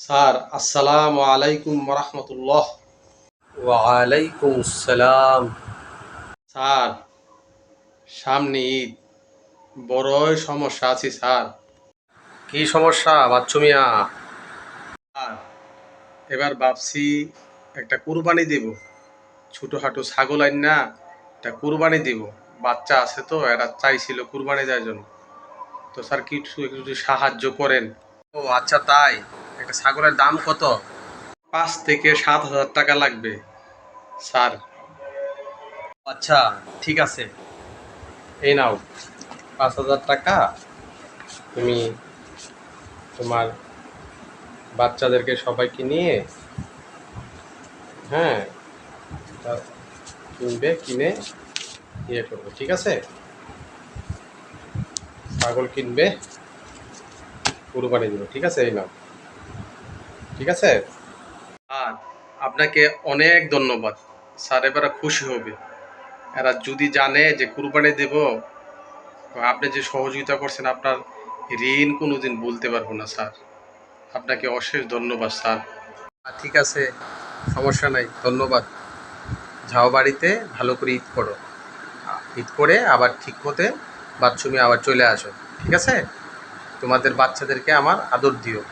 Sir আসসালামু আলাইকুম রহমতুল্লাহ ওয়ালাইকুম আসসালাম। স্যার সামনে ঈদ। বড়ই সমস্যা আছে স্যার। কি সমস্যা বাচ্চু মিয়া? স্যার এবার ভাবছি একটা কুরবানি দেব। ছোটোখাটো ছাগল আইন না একটা কুরবানি দিব। বাচ্চা আছে তো এরা চাইছিল কুরবানি দেওয়ার জন্য। তো স্যার কিছু একটু সাহায্য করেন। ও আচ্ছা তাই? একটা ছাগলের দাম কত? পাঁচ থেকে সাত হাজার টাকা লাগবে স্যার। আচ্ছা ঠিক আছে। এই নাও পাঁচ হাজার টাকা। তুমি তোমার বাচ্চাদেরকে সবাইকে নিয়ে হ্যাঁ কিনবে কিনে ইয়ে করবে ঠিক আছে? ছাগল কিনবে কুরবানি দেবে ঠিক আছে? এই নাও। ঠিক আছে? আর আপনাকে অনেক ধন্যবাদ। স্যার এবারে খুশি হবে। এরা যদি জানে যে কুরবানি দেব আপনি যে সহযোগিতা করছেন, আপনার ঋণ কোনো দিন বলতে পারব না, স্যার। আপনাকে অশেষ ধন্যবাদ, স্যার। ঠিক আছে, সমস্যা নাই, ধন্যবাদ। যাও বাড়িতে, ভালো করে ঈদ করো। ঈদ করে আবার ঠিক মতে বাথরুমে আবার চলে আসো, ঠিক আছে? তোমাদের বাচ্চাদেরকে আমার আদর দিও।